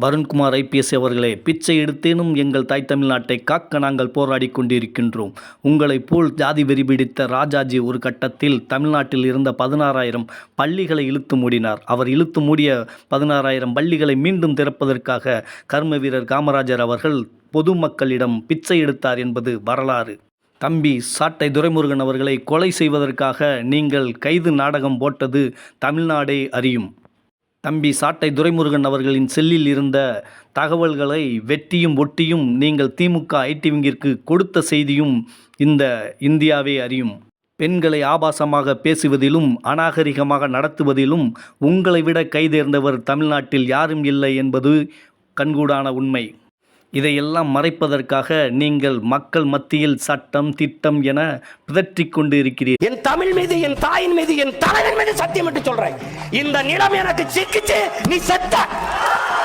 Varun Kumar IPS அவர்களே பிச்சை எடுத்தேனும் எங்கள் தாய் தமிழ்நாட்டை காக்க நாங்கள் போராடி கொண்டிருக்கின்றோம். உங்களைப் போல் ஜாதி வெறி பிடித்த ராஜாஜி ஒரு கட்டத்தில் தமிழ்நாட்டில் இருந்த பதினாறாயிரம் பள்ளிகளை இழுத்து மூடினார். அவர் இழுத்து மூடிய பதினாறாயிரம் பள்ளிகளை மீண்டும் திறப்பதற்காக கர்ம வீரர் காமராஜர் அவர்கள் பொதுமக்களிடம் பிச்சை எடுத்தார் என்பது வரலாறு. தம்பி சாட்டை துரைமுருகன் அவர்களை கொலை செய்வதற்காக நீங்கள் கைது நாடகம் போட்டது தமிழ்நாடே அறியும். தம்பி சாட்டை துரைமுருகன் அவர்களின் செல்லில் இருந்த தகவல்களை வெட்டியும் ஒட்டியும் நீங்கள் திமுக ஐடிவிங்கிற்கு கொடுத்த செய்தியும் இந்த இந்தியாவே அறியும். பெண்களை ஆபாசமாக பேசுவதிலும் அநாகரிகமாக நடத்துவதிலும் உங்களை விட கைதேர்ந்தவர் தமிழ்நாட்டில் யாரும் இல்லை என்பது கண்கூடான உண்மை. இதையெல்லாம் மறைப்பதற்காக நீங்கள் மக்கள் மத்தியில் சட்டம் திட்டம் என பிதற்றிக் கொண்டு இருக்கிறீர்கள் என் தமிழ் மீது என் தாயின் மீது என் தலைவன் மீது சத்தியம் என்று சொல்றேன். இந்த நிலம் எனக்கு சிக்கிச்சு நீ செத்த.